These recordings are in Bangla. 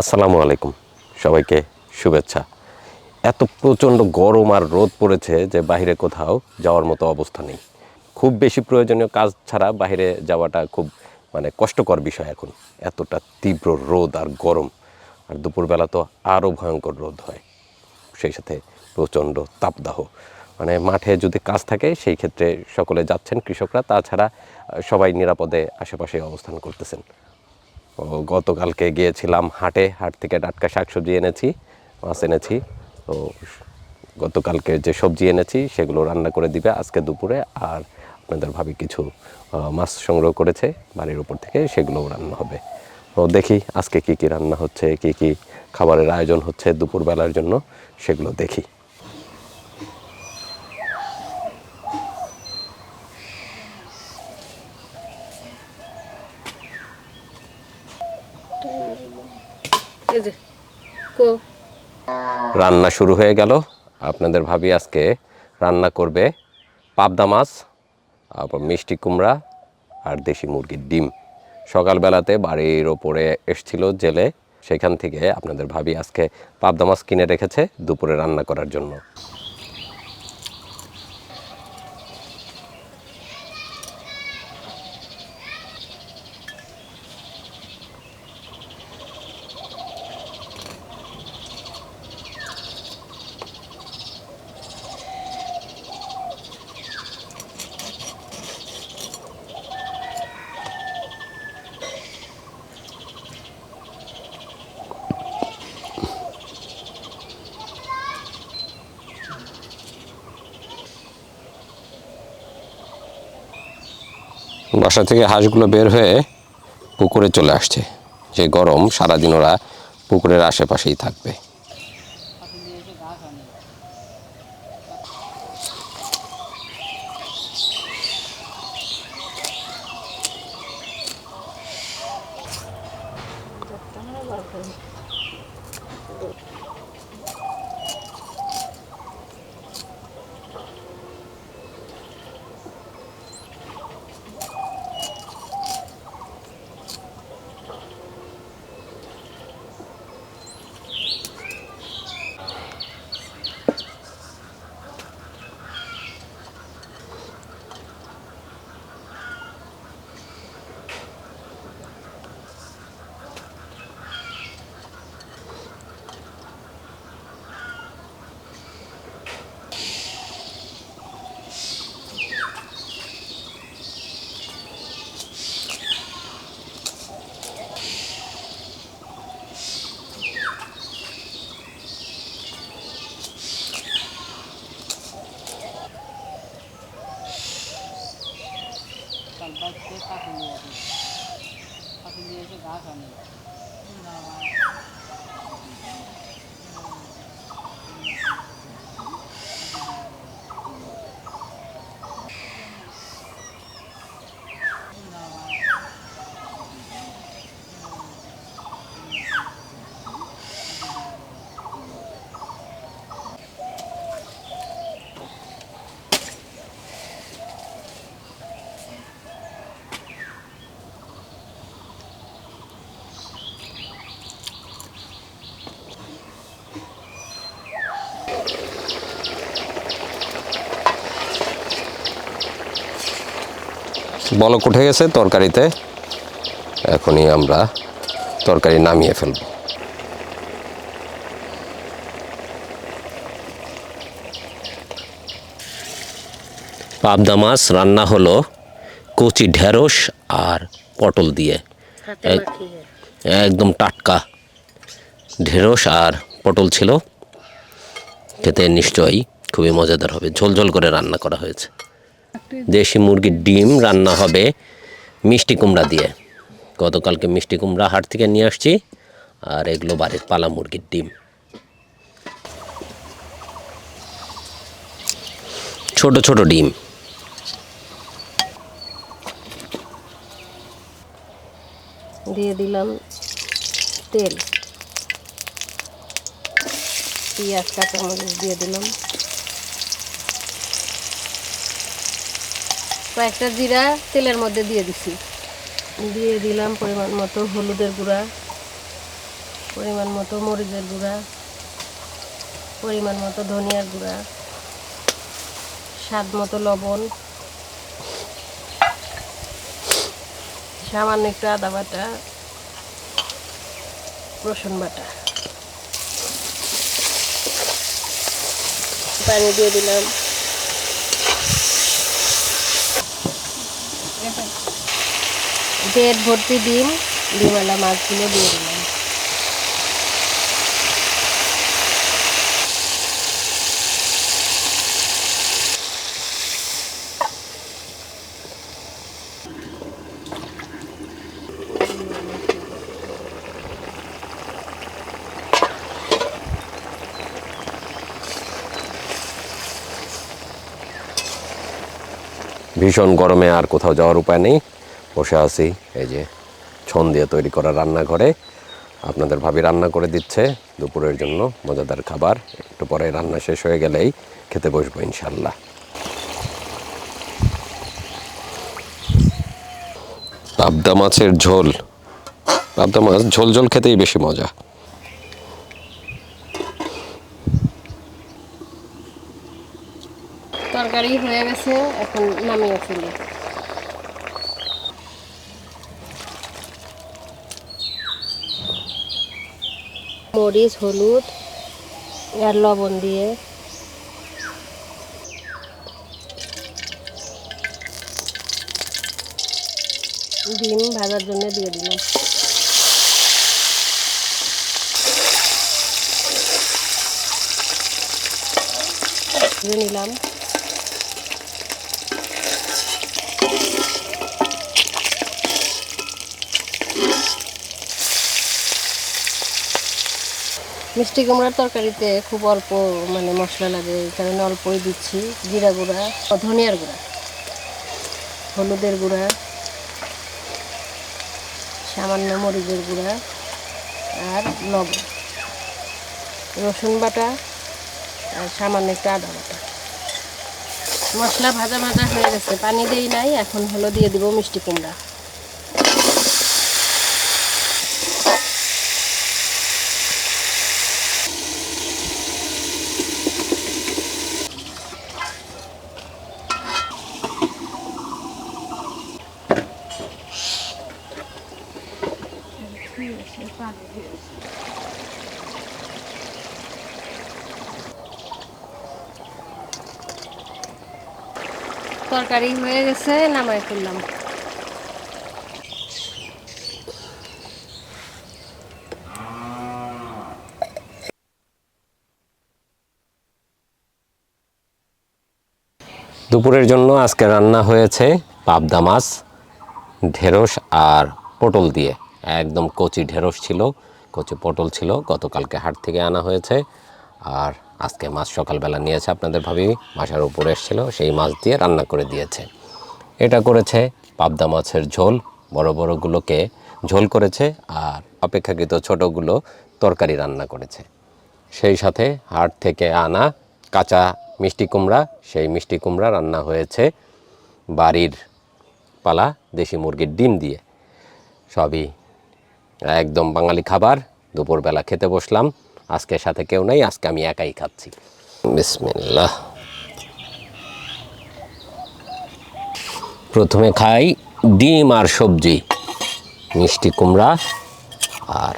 আসসালামু আলাইকুম। সবাইকে শুভেচ্ছা। এত প্রচণ্ড গরম আর রোদ পড়েছে যে বাইরে কোথাও যাওয়ার মতো অবস্থা নেই। খুব বেশি প্রয়োজনীয় কাজ ছাড়া বাইরে যাওয়াটা খুব মানে কষ্টকর বিষয় এখন। এতটা তীব্র রোদ আর গরম। আর দুপুরবেলা তো আরও ভয়ঙ্কর রোদ হয়। সেই সাথে প্রচণ্ড তাপদাহ। মানে মাঠে যদি কাজ থাকে, সেই ক্ষেত্রে সকলে যাচ্ছেন কৃষকরা। তাছাড়া সবাই নিরাপদে আশেপাশে অবস্থান করতেছেন। ও, গতকালকে গিয়েছিলাম হাটে, হাট থেকে টাটকা শাকসবজি এনেছি, মাছ এনেছি। তো গতকালকে যে সবজি এনেছি সেগুলো রান্না করে দিবে আজকে দুপুরে, আর আপনাদের ভাবি কিছু মাছ সংগ্রহ করেছে, বাড়ির উপর থেকে সেগুলোও রান্না হবে। তো দেখি আজকে কি কি রান্না হচ্ছে, কি কি খাবারের আয়োজন হচ্ছে দুপুরবেলার জন্য, সেগুলো দেখি। রান্না শুরু হয়ে গেল। আপনাদের ভাবি আজকে রান্না করবে পাবদা মাছ, তারপর মিষ্টি কুমড়া আর দেশি মুরগির ডিম। সকালবেলাতে বাড়ির ওপরে এসছিল জেলে, সেখান থেকে আপনাদের ভাবি আজকে পাবদা মাছ কিনে রেখেছে দুপুরে রান্না করার জন্য। বাসা থেকে হাঁসগুলো বের হয়ে পুকুরে চলে আসছে। যে গরম, সারাদিন ওরা পুকুরের আশেপাশেই থাকবে। বলক উঠে গেছে তরকারিতে। এখনই আমরা তরকারি নামিয়ে ফেলব। পাবদা মাছ রান্না হলো কচি ঢেঁড়স আর পটল দিয়ে। একদম টাটকা ঢেঁড়স আর পটল ছিল। খেতে নিশ্চয়ই খুবই মজাদার হবে। ঝোল ঝোল করে রান্না করা হয়েছে। দেশি মুরগির ডিম রান্না হবে মিষ্টি কুমড়া দিয়ে। গতকালকে মিষ্টি কুমড়া হাট থেকে নিয়ে আসছি, আর এগুলো বাড়ির পালা মুরগির ডিম। ছোট ছোট ডিম। দিয়ে দিলাম তেল। পেঁয়াজ, কাঁচামরিচ দিয়ে দিলাম। কয়েকটা জিরা তেলের মধ্যে দিয়ে দিছি। দিয়ে দিলাম পরিমাণ মতো হলুদের গুঁড়া, পরিমাণ মতো মরিচের গুঁড়া, পরিমাণ মতো ধনিয়ার গুঁড়া, স্বাদ মতো লবণ, সামান্য একটু আদা বাটা, রসুন বাটা। পানি দিয়ে দিলাম। পেট ভর্তি ডিম ডিমওয়ালা মাছগুলো দিয়ে দিলাম। ভীষণ গরমে আর কোথাও যাওয়ার উপায় নেই। বসে আছি, এই যে ছন দিয়ে তৈরি করা রান্নাঘরে। আপনাদের ভাবি রান্না করে দিচ্ছে দুপুরের জন্য, মজাদার খাবার। একটু পরে রান্না শেষ হয়ে গেলেই খেতে বসবো ইনশাল্লাহ পাবদা মাছের ঝোল। পাবদা মাছ ঝোল ঝোল খেতেই বেশি মজা। তরকারি হয়ে গেছে, এখন নামিয়ে ফেলি। মরিচ হলুদ আর লবণ দিয়ে। ডিম ভাজার জন্য দিয়ে দিলাম। নিলাম। মিষ্টি কুমড়ার তরকারিতে খুব অল্প মানে মশলা লাগে, এই কারণে অল্পই দিচ্ছি। জিরা গুঁড়া ধনিয়ার গুঁড়া, হলুদের গুঁড়া, সামান্য মরিচের গুঁড়া আর লবণ, রসুন বাটা আর সামান্য একটু আদা বাটা। মশলা ভাজা ভাজা হয়ে গেছে, পানি দেই নাই, এখন হলো দিয়ে দিব মিষ্টি কুমড়া। তরকারি হয়ে গেছে নামাই ফেললাম। দুপুরের জন্য আজকে রান্না হয়েছে পাবদা মাছ, ঢেঁড়স আর পটল দিয়ে। একদম কচি ঢেঁড়স ছিল, কচি পটল ছিল, গতকালকে হাট থেকে আনা হয়েছে। আর আজকে মাছ সকালবেলা নিয়েছে আপনাদের ভাবি। বাসার উপরে এসেছিল, সেই মাছ দিয়ে রান্না করে দিয়েছে। এটা করেছে পাবদা মাছের ঝোল, বড় বড়গুলোকে ঝোল করেছে আর অপেক্ষাকৃত ছোটোগুলো তরকারি রান্না করেছে। সেই সাথে হাট থেকে আনা কাঁচা মিষ্টি কুমড়া, সেই মিষ্টি কুমড়া রান্না হয়েছে বাড়ির পালা দেশি মুরগির ডিম দিয়ে। সবই একদম বাঙালি খাবার। দুপুরবেলা খেতে বসলাম আজকে সাথে কেউ নাই, আজকে আমি একাই খাচ্ছি। বিসমিল্লাহ। প্রথমে খাই ডিম আর সবজি, মিষ্টি কুমড়া আর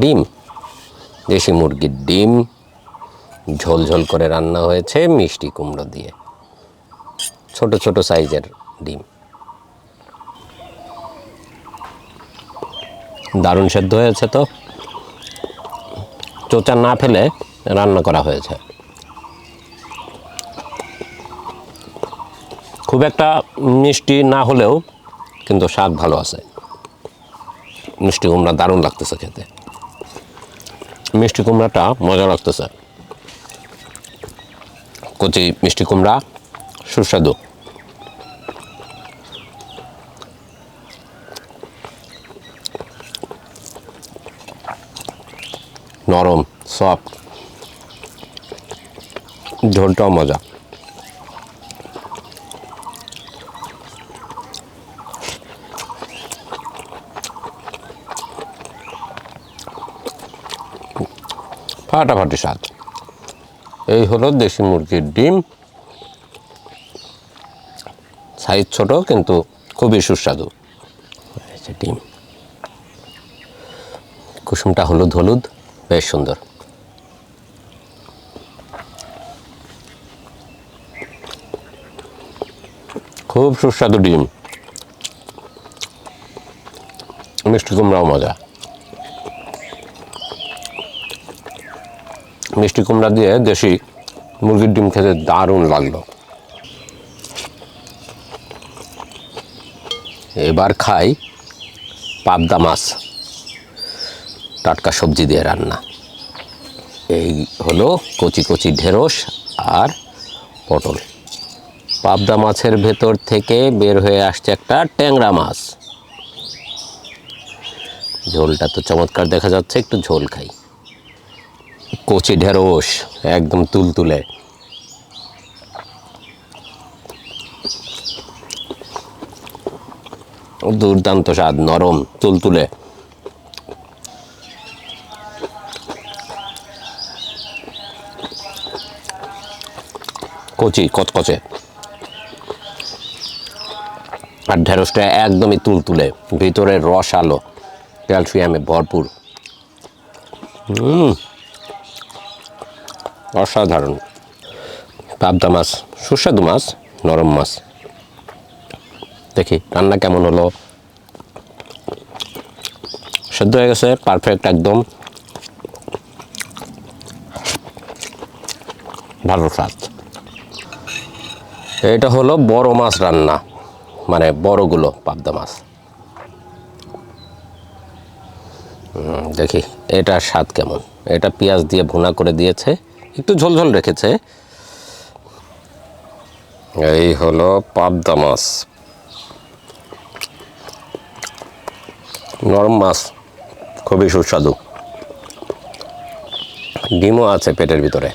ডিম। দেশি মুরগির ডিম, ঝোল ঝোল করে রান্না হয়েছে মিষ্টি কুমড়ো দিয়ে। ছোট ছোট সাইজের ডিম। দারুণ সেদ্ধ হয়েছে তো। চোচা না ফেলে রান্না করা হয়েছে। খুব একটা মিষ্টি না হলেও কিন্তু স্বাদ ভালো আছে। মিষ্টি কুমড়া দারুণ লাগতেছে খেতে। মিষ্টি কুমড়াটা মজা লাগতেছে। কচি মিষ্টি কুমড়া সুস্বাদু। নরম সফট ঝোলটাও মজা। ফাটাফাটি স্বাদ। এই হলো দেশি মুরগির ডিম। সাইজ ছোট, কিন্তু খুবই সুস্বাদু। ডিম। কুসুমটা হলুদ হলুদ বেশ সুন্দর। খুব সুস্বাদু ডিম। মিষ্টি কুমড়াও মজা। মিষ্টি কুমড়া দিয়ে দেশি মুরগির ডিম খেতে দারুণ লাগল। এবার খাই পাবদা মাছ। টাটকা সবজি দিয়ে রান্না। এই হলো কচি কচি ঢেঁড়স আর পটল। পাবদা মাছের ভেতর থেকে বের হয়ে আসছে একটা ট্যাংরা মাছ। ঝোলটা তো চমৎকার দেখা যাচ্ছে, একটু ঝোল খাই। কচি ঢেঁড়স একদম তুলতুলে। দুর্দান্ত স্বাদ, নরম, তুলতুলে। কচি, কচকচে। আর ঢেঁড়সটা একদমই তুলতুলে, ভিতরে রস আলো, ক্যালসিয়ামে ভরপুর। অসাধারণ। পাবদা মাছ, সুস্বাদু মাছ, নরম মাছ। দেখি, রান্না কেমন হলো? সেদ্ধ হয়ে গেছে পারফেক্ট একদম। ভালো স্বাদ। এটা হলো বড় মাছ রান্না মানে বড়গুলো পাবদা মাছ। দেখি এটা স্বাদ কেমন? এটা পেঁয়াজ দিয়ে ভুনা করে দিয়েছে, একটু ঝোলঝোল রেখেছে। এই হলো পাবদা মাছ। নরম মাছ, খুবই সুস্বাদু। ডিমও আছে পেটের ভিতরে।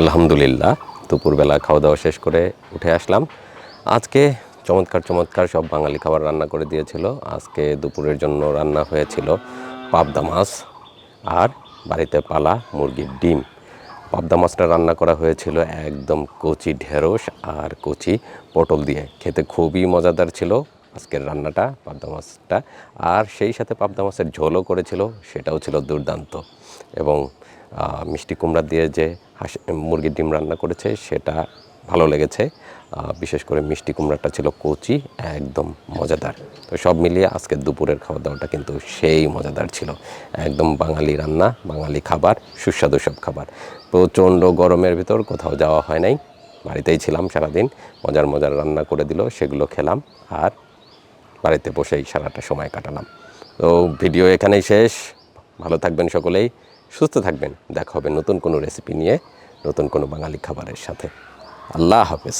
আলহামদুলিল্লাহ, দুপুরবেলা খাওয়া দাওয়া শেষ করে উঠে আসলাম। আজকে চমৎকার চমৎকার সব বাঙালি খাবার রান্না করে দিয়েছিল। আজকে দুপুরের জন্য রান্না হয়েছিল পাবদা মাছ আর বাড়িতে পালা মুরগির ডিম। পাবদা মাছটা রান্না করা হয়েছিল একদম কচি ঢেঁড়স আর কচি পটল দিয়ে। খেতে খুবই মজাদার ছিল আজকের রান্নাটা, পাবদা মাছটা। আর সেই সাথে পাবদা মাছের ঝোলও করেছিল, সেটাও ছিল দুর্দান্ত। এবং মিষ্টি কুমড়া দিয়ে যে হাঁস, মুরগির ডিম রান্না করেছে, সেটা ভালো লেগেছে। বিশেষ করে মিষ্টি কুমড়াটা ছিল কচি, একদম মজাদার। তো সব মিলিয়ে আজকের দুপুরের খাওয়া দাওয়াটা কিন্তু সেই মজাদার ছিল। একদম বাঙালি রান্না, বাঙালি খাবার, সুস্বাদু সব খাবার। প্রচণ্ড গরমের ভিতর কোথাও যাওয়া হয় নাই। বাড়িতেই ছিলাম সারাদিন, মজার মজার রান্না করে দিল, সেগুলো খেলাম আর বাড়িতে বসেই সারাটা সময় কাটালাম। তো ভিডিও এখানেই শেষ। ভালো থাকবেন সকলেই। সুস্থ থাকবেন। দেখা হবে নতুন কোনো রেসিপি নিয়ে, নতুন কোনো বাঙালি খাবারের সাথে। আল্লাহ হাফেজ।